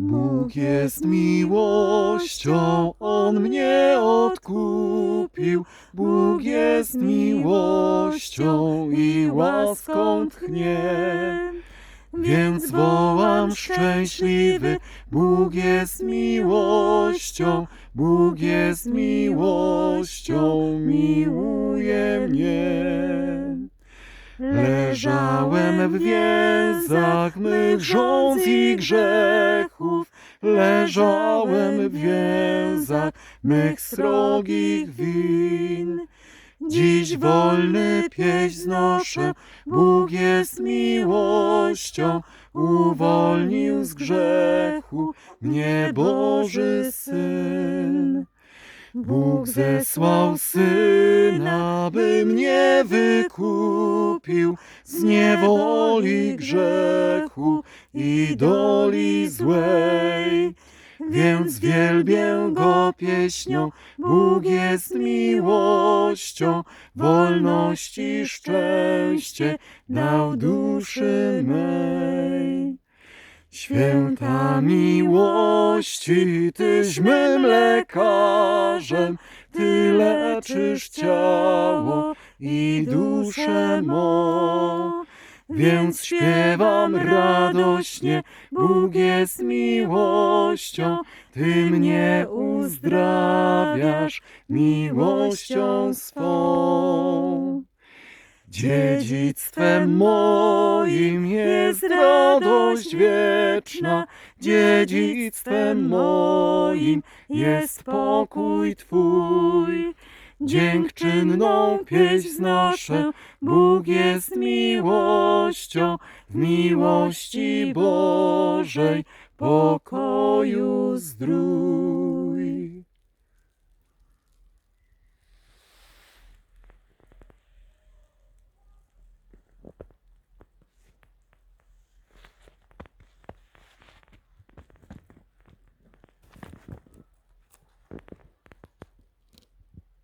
Bóg jest miłością, On mnie odkupił. Bóg jest miłością i łaską tchnie. Więc wołam szczęśliwy, Bóg jest miłością, Bóg jest miłością, miłuje mnie. Leżałem w więzach mych i grzechów, leżałem w więzach mych srogich win. Dziś wolny pieśń znoszę, Bóg jest miłością, uwolnił z grzechu mnie Boży Syn. Bóg zesłał Syna, by mnie wykupił z niewoli grzechu i doli złej. Więc wielbię Go pieśnią, Bóg jest miłością, wolność i szczęście dał duszy mej. Święta miłości, Tyś mym lekarzem, leczysz ciało i duszę mą. Więc śpiewam radośnie, Bóg jest miłością, Ty mnie uzdrawiasz miłością swą. Dziedzictwem moim jest radość wieczna, dziedzictwem moim jest pokój Twój. Dziękczynną pieśń znoszę, Bóg jest miłością, w miłości Bożej pokoju zdrój.